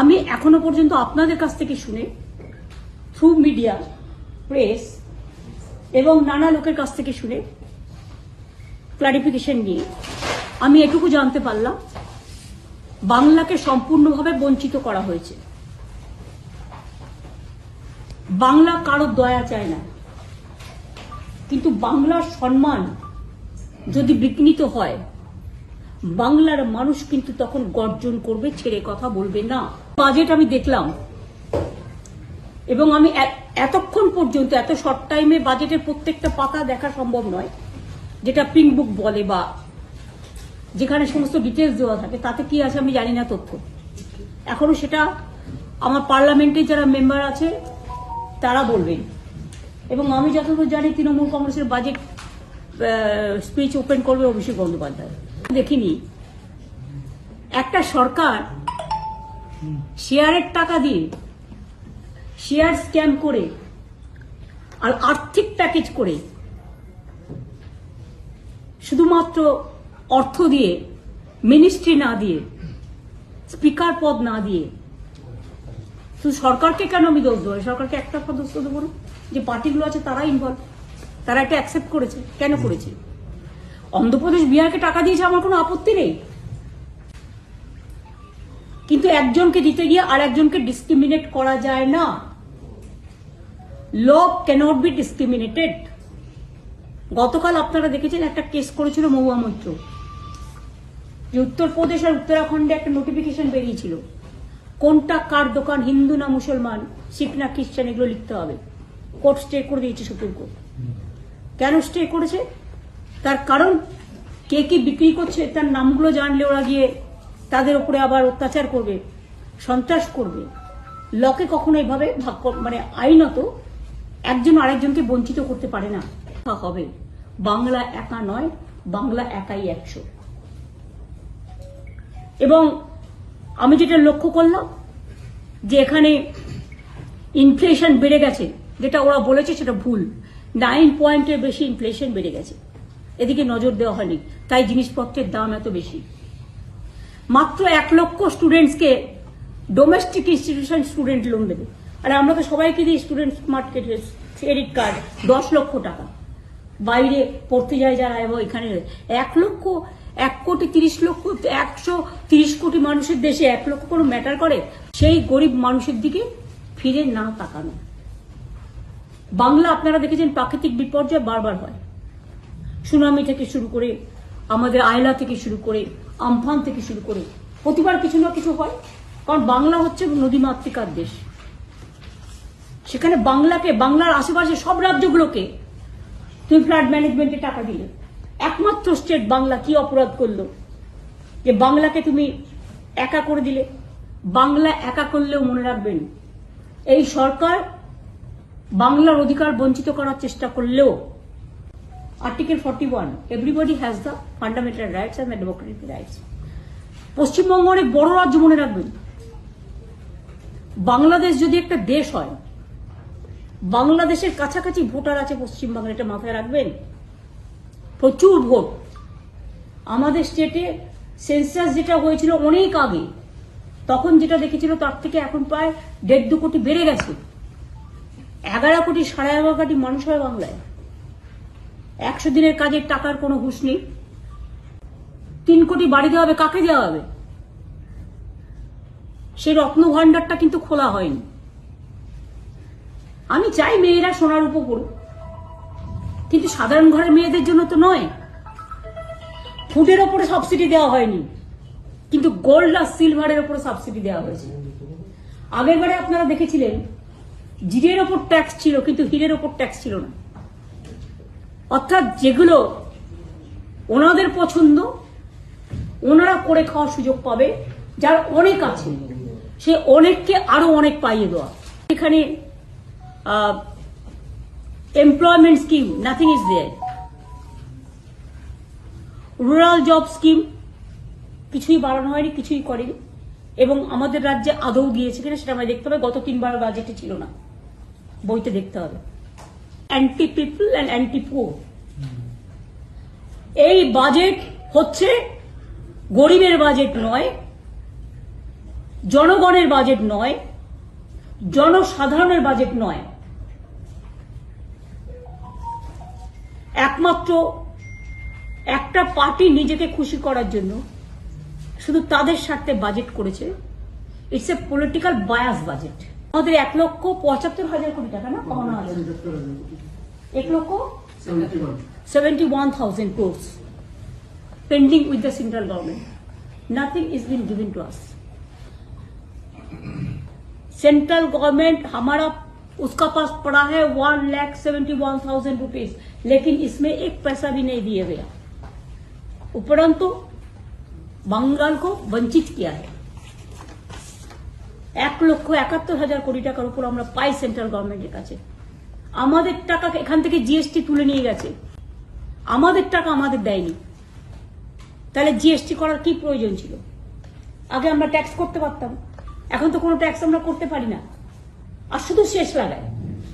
আমি এখনও পর্যন্ত আপনাদের কাছ থেকে শুনে থ্রু মিডিয়া প্রেস এবং নানা লোকের কাছ থেকে শুনে ক্লারিফিকেশন নিয়ে আমি এটুকু জানতে পারলাম, বাংলাকে সম্পূর্ণভাবে বঞ্চিত করা হয়েছে। বাংলা কারোর দয়া চায় না। কিন্তু বাংলার সম্মান যদি বিঘ্নিত হয় বাংলার মানুষ কিন্তু তখন গর্জন করবে, ছেড়ে কথা বলবে না। বাজেট আমি দেখলাম। এবং আমি এতক্ষণ পর্যন্ত, এত শর্ট টাইমে বাজেটের প্রত্যেকটা পাতা দেখা সম্ভব নয়, যেটা পিঙ্ক বুক বলে বা যেখানে সমস্ত ডিটেলস দেওয়া থাকে, তাতে কি আছে আমি জানি না তথ্য। এখনও সেটা আমার পার্লামেন্টে যারা মেম্বার আছে, তারা বলবেন এবং আমি যতদূর জানি, তৃণমূল কংগ্রেসের বাজেট স্পিচ ওপেন করবে অভিষেক বন্দ্যোপাধ্যায়। দেখিনি। একটা সরকার শেয়ারের টাকা দিয়ে শেয়ার স্ক্যাম করে আর আর্থিক প্যাকেজ করে শুধুমাত্র অর্থ দিয়ে, মিনিস্ট্রি না দিয়ে, স্পিকার পদ না দিয়ে, শুধু সরকারকে কেন আমি দোষ দেবো? সরকারকে একটা দোষ দেবো যে পার্টিগুলো আছে তারা ইনভলভ তারা এটা অ্যাকসেপ্ট করেছে। কেন করেছে? অন্ধ্রপ্রদেশ বিহারকে টাকা দিয়েছে, আমার কোনো আপত্তি নেই। কিন্তু একজনকে দিতে গিয়ে আর একজনকে ডিসক্রিমিনেট করা যায় না। ল ক্যানট বি ডিসক্রিমিনেটেড গতকাল আপনারা দেখেছেন একটা কেস করেছিল মহুয়া মৈত্র। যে উত্তরপ্রদেশ আর উত্তরাখণ্ডে একটা নোটিফিকেশন বেরিয়েছিল। কোনটা কার দোকান, হিন্দু না মুসলমান, শিখ না খ্রিস্টান, এগুলো লিখতে হবে। কোর্ট স্টে করে দিয়েছে সুপ্রিম কোর্ট কেন স্টে করেছে? তার কারণ কে কি বিক্রি করছে, তার নামগুলো জানলে ওরা গিয়ে তাদের উপরে আবার অত্যাচার করবে, সন্ত্রাস করবে। লকে কখনো এভাবে ভাগ মানে আইনত একজন আরেকজনকে বঞ্চিত করতে পারে না। হবে। বাংলা একা নয়, বাংলা একাই একশো। এবং আমি যেটা লক্ষ্য করলাম, যে এখানে ইনফ্লেশন বেড়ে গেছে, যেটা ওরা বলেছে সেটা ভুল। নাইন পয়েন্টের বেশি ইনফ্লেশন বেড়ে গেছে। এদিকে নজর দেওয়া হয়নি। তাই জিনিসপত্রের দাম এত বেশি। মাত্র এক লক্ষ স্টুডেন্টসকে ডোমেস্টিক ইনস্টিটিউশন স্টুডেন্ট লোন দেবে। আর আমরা তো সবাইকে দিই স্টুডেন্ট স্মার্ট ক্রেডিট কার্ড দশ লক্ষ টাকা। বাইরে পড়তে যায় যারা এবং এখানে এক লক্ষ, এক কোটি তিরিশ লক্ষ, একশো তিরিশ কোটি মানুষের দেশে এক লক্ষ কোনো ম্যাটার করে? সেই গরিব মানুষের দিকে ফিরে না তাকানো। বাংলা আপনারা দেখেছেন প্রাকৃতিক বিপর্যয় বারবার হয়। সুনামি থেকে শুরু করে, আমাদের আয়লা থেকে শুরু করে, আমফান থেকে শুরু করে, প্রতিবার কিছু না কিছু হয়। কারণ বাংলা হচ্ছে নদীমাতৃকার দেশ। সেখানে বাংলাকে, বাংলার আশেপাশে সব রাজ্যগুলোকে তুমি ফ্লাড ম্যানেজমেন্টে টাকা দিলে। একমাত্র স্টেট বাংলা কি অপরাধ করল? যে বাংলাকে তুমি একা করে দিলে। বাংলা একা করলেও মনে রাখবেন, এই সরকার বাংলার অধিকার বঞ্চিত করার চেষ্টা করলেও article forty one everybody has the fundamental rights and democratic rights Paschimbanga অনেক বড় রাজ্য মনে রাখবেন। বাংলাদেশ যদি একটা দেশ হয়, বাংলাদেশের কাছাকাছি ভোটার আছে পশ্চিমবঙ্গের, এটা মাথায় রাখবেন। প্রচুর ভোট। আমাদের স্টেটে সেন্সাস যেটা হয়েছিল অনেক আগে, তখন যেটা দেখেছিল তার থেকে এখন প্রায় দেড় দু কোটি বেড়ে গেছে। এগারো কোটি, সাড়ে এগারো কোটি মানুষ হয় বাংলায়। একশো দিনের কাজের টাকার কোনো হুঁশ নেই। তিন কোটি বাড়ি দেওয়া হবে, কাকে দেওয়া হবে? সেই রত্ন ভাণ্ডারটা কিন্তু খোলা হয়নি। আমি চাই মেয়েরা সোনার উপর করুক কিন্তু সাধারণ ঘরের মেয়েদের জন্য তো নয়। ফুডের ওপরে সাবসিডি দেওয়া হয়নি। কিন্তু গোল্ড আর সিলভারের ওপরে সাবসিডি দেওয়া হয়েছে। আগের বারে আপনারা দেখেছিলেন, জিরের ওপর ট্যাক্স ছিল, কিন্তু হিরের ওপর ট্যাক্স ছিল না। অর্থাৎ যেগুলো ওনাদের পছন্দ, ওনারা করে খাওয়ার সুযোগ পাবে, যার অনেক আছে। সে অনেককে আরও অনেক পাইয়ে দেওয়া। এখানে employment scheme nothing is there rural job scheme কিছুই বাড়ানো হয়নি, কিছুই করেনি। এবং আমাদের রাজ্যে আদৌ দিয়েছে কিনা সেটা আমরা দেখতে হবে গত তিনবার বাজেটে ছিল না। বইতে দেখতে হবে। Anti people and anti poor এই বাজেট হচ্ছে গরিবের বাজেট নয়, জনগণের বাজেট নয়, জনসাধারণের বাজেট নয়। একমাত্র একটা পার্টি নিজেকে খুশি করার জন্য শুধু তাদের স্বার্থে বাজেট করেছে। It's a political bias budget আমাদের এক লক্ষ পঁচাত্তর হাজার কোটি টাকা না কমানো আছে এক lakh seventy one thousand crores pending with the central government. Nothing is been given to us. Central government हमारा उसका पास पड़ा है one lakh seventy one thousand rupees लेकिन इसमें एक पैसा भी नहीं दिया गया उपरंतु बंगाल को वंचित किया है এক লক্ষ একাত্তর হাজার কোটি টাকার উপর আমরা পাই সেন্ট্রাল গভর্নমেন্টের কাছে। আমাদের টাকা এখান থেকে জিএসটি তুলে নিয়ে গেছে। আমাদের টাকা আমাদের দেয়নি। তাহলে জিএসটি করার কি প্রয়োজন ছিল? আগে আমরা ট্যাক্স করতে পারতাম। এখন তো কোনো ট্যাক্স আমরা করতে পারি না। আর শুধু শেষ লাগায়।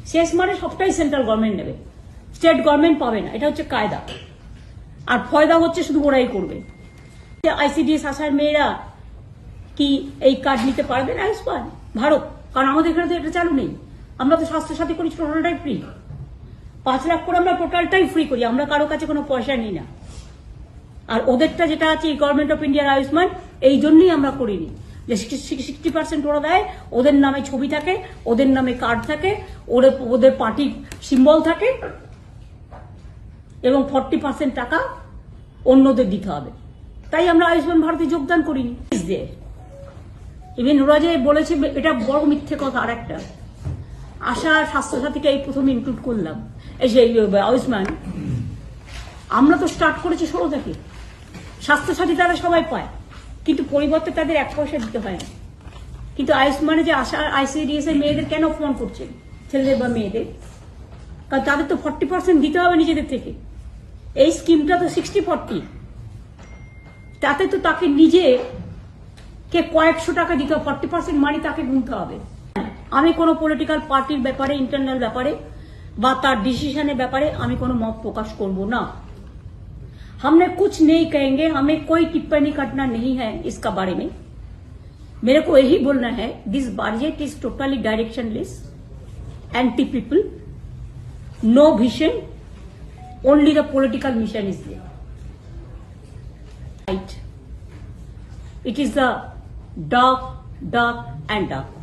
শেষ মানে সবটাই সেন্ট্রাল গভর্নমেন্ট নেবে। স্টেট গভর্নমেন্ট পাবে না। এটা হচ্ছে কায়দা। আর ফয়দা হচ্ছে শুধু ওরাই করবে। আইসিডিএস আসার মেয়েরা কি এই কার্ড নিতে পারবেন আয়ুষ্মান? ভারত, কারণ আমাদের এখানে তো এটা চালু নেই। আমরা তো স্বাস্থ্য সাথী করি টোটালটাই ফ্রি পাঁচ লাখ করে আমরা টোটালটাই ফ্রি করি, আমরা কারও কাছে কোনো পয়সা নিই না। আর ওদেরটা যেটা আছে, এই গভর্নমেন্ট অফ ইন্ডিয়ার আয়ুষ্মান, এই জন্যই আমরা করিনি। যে সিক্সটি পার্সেন্ট ওরা দেয়, ওদের নামে ছবি থাকে, ওদের নামে কার্ড থাকে ওদের ওদের পার্টির সিম্বল থাকে, এবং ফর্টি পার্সেন্ট টাকা অন্যদের দিতে হবে। তাই আমরা আয়ুষ্মান ভারতে যোগদান করিনি। ইভেন ওরা যে বলেছে, এটা বড় মিথ্যে কথা আর একটা আশা স্বাস্থ্যসাথীকে এই প্রথম ইনক্লুড করলাম। এই যে আয়ুষ্মান, আমরা তো স্টার্ট করেছি ষোলো থেকে। স্বাস্থ্যসাথী তারা সবাই পায়, কিন্তু পরিবর্তে তাদের এক পয়সা দিতে হয় না। কিন্তু আয়ুষ্মানে যে আশা, আইসিডিএস এর মেয়েদের কেন ফোন করছেন? ছেলেদের বা মেয়েদের? কারণ তাদের তো ফর্টি পার্সেন্ট দিতে হবে নিজেদের থেকে। এই স্কিমটা তো সিক্সটি ফর্টি তাতে তো তাকে নিজে কে কয়েকশো টাকা দিতে হবে ফর্টি পার্সেন্ট মানি তাকে গুনতে হবে আমি কোনো পলিটিক্যাল পার্টির ব্যাপারে ইন্টারনাল ব্যাপারে বা তার ডিসিশনের ব্যাপারে আমি কোনো মত প্রকাশ করব না हमने कुछ नहीं कहेंगे हमें कोई टिप्पणी करना नहीं है इसका बारे में मेरे को यही बोलना है this budget is totally directionless anti people no vision only the political mission is there right it is the duck, duck and duck.